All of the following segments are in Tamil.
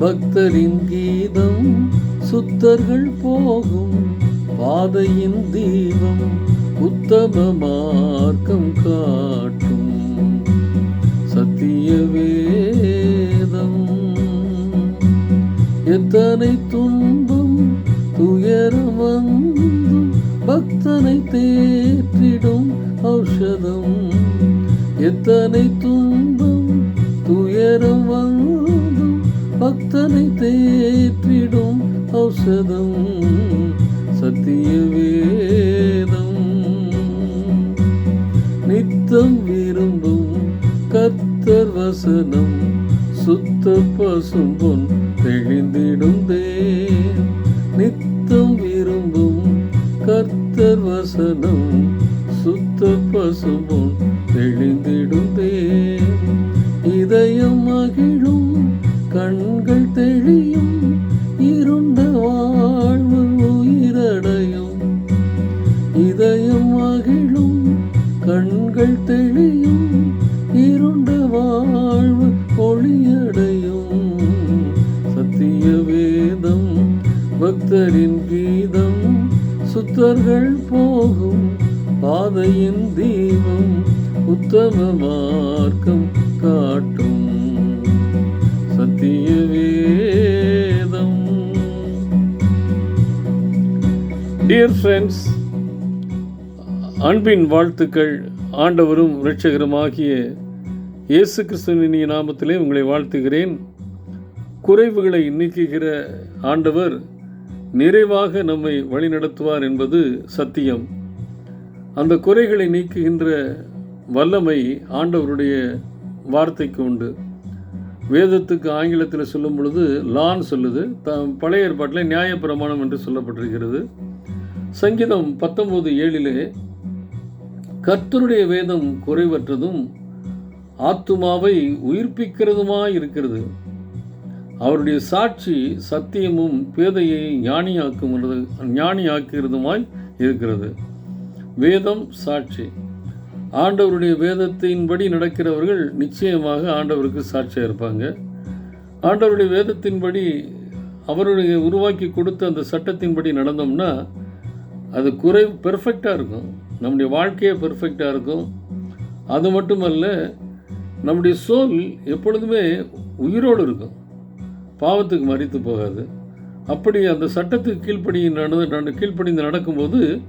பக்தரின் கீதம் சுத்தர்கள் போகும் பாதையின் தீபம் உத்தம மார்க்கம் காட்டும். சத்திய வேதம் எத்தனை துன்பம் துயரம் வந்தும் பக்தனை தேற்றிடும் ஔஷதம். எத்தனை துன்பம் துயரம் வந்தும் பக்தனை தேற்றிடும் ஔஷதம் சத்திய வேதம். நித்தம் விரும்பும் கத்தர் வசனம் சுத்த பசும்பொன் தெளிந்திடும் தே நித்தம் விரும்பும் கர்த்தர் வசனம் சுத்த பசும்பொன் இதயம் மகிழும் கண்கள் தெளியும் இருண்ட வாழ்வு ஒளியடையும். சத்திய வேதம் பக்தரின் கீதம் சுத்தர்கள் போகும் பாதையின் தீபம் உத்தம மார்க்கம் காட்டும். சத்திய வேதம். டியர் ஃப்ரெண்ட்ஸ் அன்பின் வாழ்த்துக்கள். ஆண்டவரும் இரட்சகருமாகிய இயேசு கிறிஸ்துவின் நாமத்திலே உங்களை வாழ்த்துகிறேன். குறைவுகளை நீக்குகிற ஆண்டவர் நிறைவாக நம்மை வழிநடத்துவார் என்பது சத்தியம். அந்த குறைகளை நீக்குகின்ற வல்லமை ஆண்டவருடைய வார்த்தைக்கு உண்டு. வேதத்துக்கு ஆங்கிலத்தில் சொல்லும் பொழுது லான் சொல்லுது. த பழைய ஏற்பாட்டில் நியாயப்பிரமாணம் என்று சொல்லப்பட்டிருக்கிறது. சங்கீதம் பத்தொம்போது ஏழிலே கர்த்தருடைய வேதம் குறைவற்றதும் ஆத்துமாவை உயிர்ப்பிக்கிறதுமாய் இருக்கிறது அவருடைய சாட்சி சத்தியமும் பேதையை ஞானியாக்கும் ஞானியாக்குகிறதுமாய் இருக்கிறது. வேதம் சாட்சி. ஆண்டவருடைய வேதத்தின்படி நடக்கிறவர்கள் நிச்சயமாக ஆண்டவருக்கு சாட்சியாக இருப்பாங்க ஆண்டவருடைய வேதத்தின்படி அவருடைய உருவாக்கி கொடுத்த அந்த சட்டத்தின்படி நடந்தோம்னா அது குறை பெர்ஃபெக்டாக இருக்கும். நம்முடைய வாழ்க்கையே பெர்ஃபெக்டாக இருக்கும். அது மட்டுமல்ல நம்முடைய சோல் எப்பொழுதுமே உயிரோடு இருக்கும். பாவத்துக்கு மறித்து போகாது. அப்படி அந்த சட்டத்துக்கு கீழ்ப்படி நடந்து கீழ்ப்படிந்து நடக்கும்போது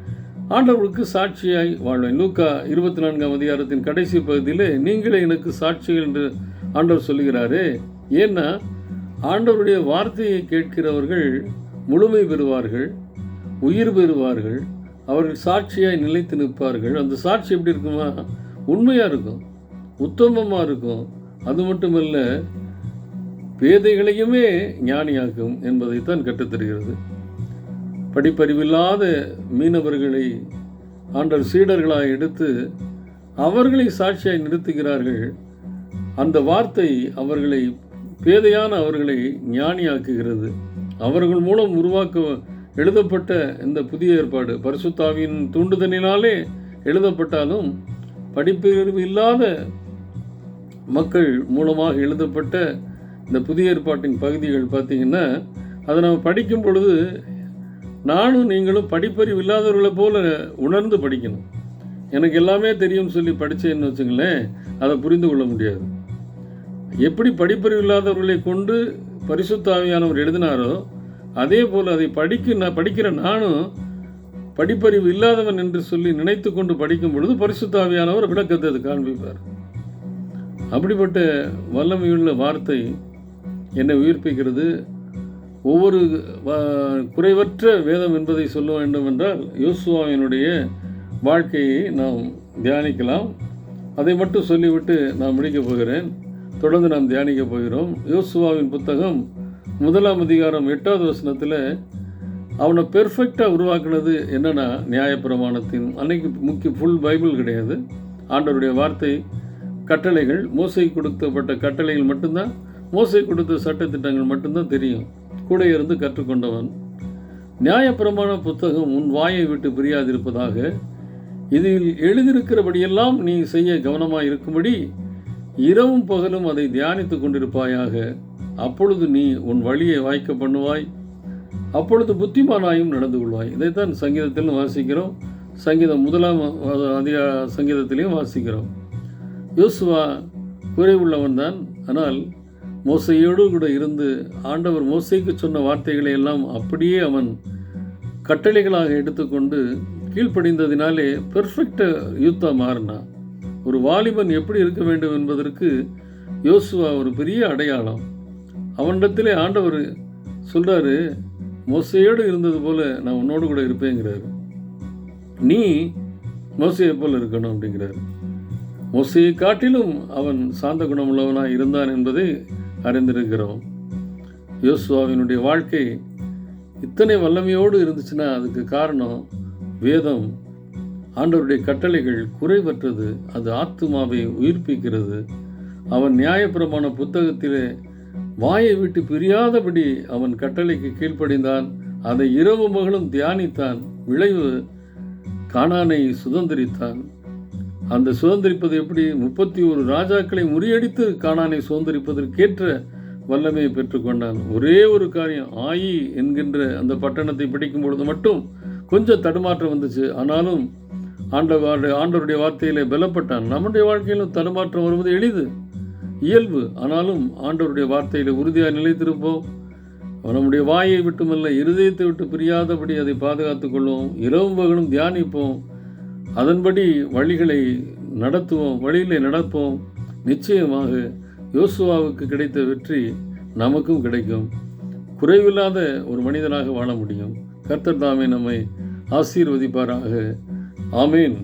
ஆண்டவருக்கு சாட்சியாய் வாழ்வேன். லூக்கா இருபத்தி நான்காம் அதிகாரத்தின் கடைசி பகுதியில் நீங்களே எனக்கு சாட்சிகள் என்று ஆண்டவர் சொல்லுகிறாரே. ஏன்னா ஆண்டவருடைய வார்த்தையை கேட்கிறவர்கள் முழுமை பெறுவார்கள் உயிர் பெறுவார்கள் அவர்கள் சாட்சியாய் நிலைத்து நிற்பார்கள். அந்த சாட்சி எப்படி இருக்குமா? உண்மையாக இருக்கும். உத்தமமாக இருக்கும். அது மட்டுமல்ல பேதைகளையுமே ஞானியாக்கும் என்பதைத்தான் கற்றுத்தருகிறது. படிப்பறிவில்லாத மீனவர்களை ஆண்டர் சீடர்களாக எடுத்து அவர்களை சாட்சியாய் நிறுத்துகிறார்கள். அந்த வார்த்தை அவர்களை பேதையான அவர்களை ஞானியாக்குகிறது. அவர்கள் மூலம் உருவாக்க எழுதப்பட்ட இந்த புதிய ஏற்பாடு பரிசுத்தாவின் தூண்டுதலினாலே எழுதப்பட்டாலும் படிப்பறிவு இல்லாத மக்கள் மூலமாக எழுதப்பட்ட இந்த புதிய ஏற்பாட்டின் பகுதிகள் பார்த்திங்கன்னா அதை நம்ம படிக்கும் பொழுது நானும் நீங்களும் படிப்பறிவு இல்லாதவர்களை போல உணர்ந்து படிக்கணும். எனக்கு எல்லாமே தெரியும்னு சொல்லி படித்தேன்னு வச்சுங்களேன் அதை புரிந்து கொள்ள முடியாது. எப்படி படிப்பறிவு இல்லாதவர்களை கொண்டு பரிசுத்தாவியானவர் எழுதினாரோ அதே போல் அதை படிக்க நான் படிக்கிற நானும் படிப்பறிவு இல்லாதவன் என்று சொல்லி நினைத்து கொண்டு படிக்கும் பொழுது பரிசுத்தாவியானவர் விளக்கத்தை அது காண்பிப்பார். அப்படிப்பட்ட வல்லமையுள்ள வார்த்தை என்னை உயிர்ப்பிக்கிறது. ஒவ்வொரு குறைவற்ற வேதம் என்பதை சொல்ல வேண்டும் என்றால் யோசுவாவினுடைய வாழ்க்கையை நாம் தியானிக்கலாம். அதை மட்டும் சொல்லிவிட்டு நான் முடிக்கப் போகிறேன். தொடர்ந்து நாம் தியானிக்க போகிறோம். யோசுவாவின் புத்தகம் முதலாம் அதிகாரம் எட்டாவது வசனத்தில் அவனை பெர்ஃபெக்டாக உருவாக்குனது என்னென்னா நியாயப்பிரமாணத்தின் அன்னைக்கு முக்கிய ஃபுல் பைபிள் கிடையாது. ஆண்டவருடைய வார்த்தை கட்டளைகள் மோசை கொடுக்கப்பட்ட கட்டளைகள் மட்டும்தான் மோசை கொடுத்த சட்டத்திட்டங்கள் மட்டும்தான் தெரியும். கூட இருந்து கற்றுக்கொண்டவன். நியாயப்பிரமாண புத்தகம் உன் வாயை விட்டு பிரியாதிருப்பதாக இதில் எழுதியிருக்கிறபடியெல்லாம் நீ செய்ய கவனமாக இருக்கும்படி இரவும் பகலும் அதை தியானித்துக் கொண்டிருப்பாயாக. அப்பொழுது நீ உன் வழியை வாய்க்க பண்ணுவாய். அப்பொழுது புத்திமானாயும் நடந்து கொள்வாய். இதைத்தான் சங்கீதத்திலும் வாசிக்கிறோம். சங்கீதம் முதலாம் அதிக சங்கீதத்திலையும் வாசிக்கிறோம். யோசுவா குறைவுள்ளவன் தான். ஆனால் மோசையோடு கூட இருந்து ஆண்டவர் மோசைக்கு சொன்ன வார்த்தைகளை எல்லாம் அப்படியே அவன் கட்டளைகளாக எடுத்துக்கொண்டு கீழ்ப்படிந்ததினாலே பெர்ஃபெக்ட் யூத்தாக மாறினான். ஒரு வாலிபன் எப்படி இருக்க வேண்டும் என்பதற்கு யோசுவா ஒரு பெரிய அடையாளம். அவனிடத்திலே ஆண்டவர் சொல்கிறாரு மோசையோடு இருந்தது போல் நான் உன்னோடு கூட இருப்பேங்கிறாரு. நீ மொசையை போல் இருக்கணும் அப்படிங்கிறாரு. மொசையை காட்டிலும் அவன் சாந்த குணமுள்ளவனாக இருந்தான் என்பதை அறிந்திருக்கிறோம். யோசுவாவினுடைய வாழ்க்கை இத்தனை வல்லமையோடு இருந்துச்சுன்னா அதுக்கு காரணம் வேதம். ஆண்டவருடைய கட்டளைகள் குறைவற்றது அது ஆத்துமாவை உயிர்ப்பிக்கிறது. அவன் நியாயப்பிரமாண புத்தகத்திலே வாயை விட்டு பிரியாதபடி அவன் கட்டளைக்கு கீழ்ப்படிந்தான். அதை இரவு மகளும் தியானித்தான். விளைவு கானானை சுதந்திரித்தான். அந்த சுதந்திரிப்பது எப்படி? முப்பத்தி ஒரு ராஜாக்களை முறியடித்து கானானை சுதந்திரிப்பதற்கேற்ற வல்லமையை பெற்றுக்கொண்டான் ஒரே ஒரு காரியம் ஆயி என்கின்ற அந்த பட்டணத்தை பிடிக்கும் பொழுது மட்டும் கொஞ்சம் தடுமாற்றம் வந்துச்சு. ஆனாலும் ஆண்டவர் ஆண்டவருடைய வார்த்தையிலே பலப்பட்டான். நம்முடைய வாழ்க்கையிலும் தடுமாற்றம் வருவது எளிது. இயல்பு. ஆனாலும் ஆண்டவருடைய வார்த்தையில் உறுதியாக நிலைத்திருப்போம். நம்முடைய வாயை விட்டுமல்ல இருதயத்தை விட்டு பிரியாதபடி அதை பாதுகாத்துக் கொள்வோம். இரவும் பகலும் தியானிப்போம். அதன்படி வழிகளை நடத்துவோம் வழியிலே நடப்போம். நிச்சயமாக யோசுவாவுக்கு கிடைத்த வெற்றி நமக்கும் கிடைக்கும். குறைவில்லாத ஒரு மனிதனாக வாழ முடியும். கர்த்தர் தாமே நம்மை ஆசீர்வதிப்பாராக. ஆமேன்.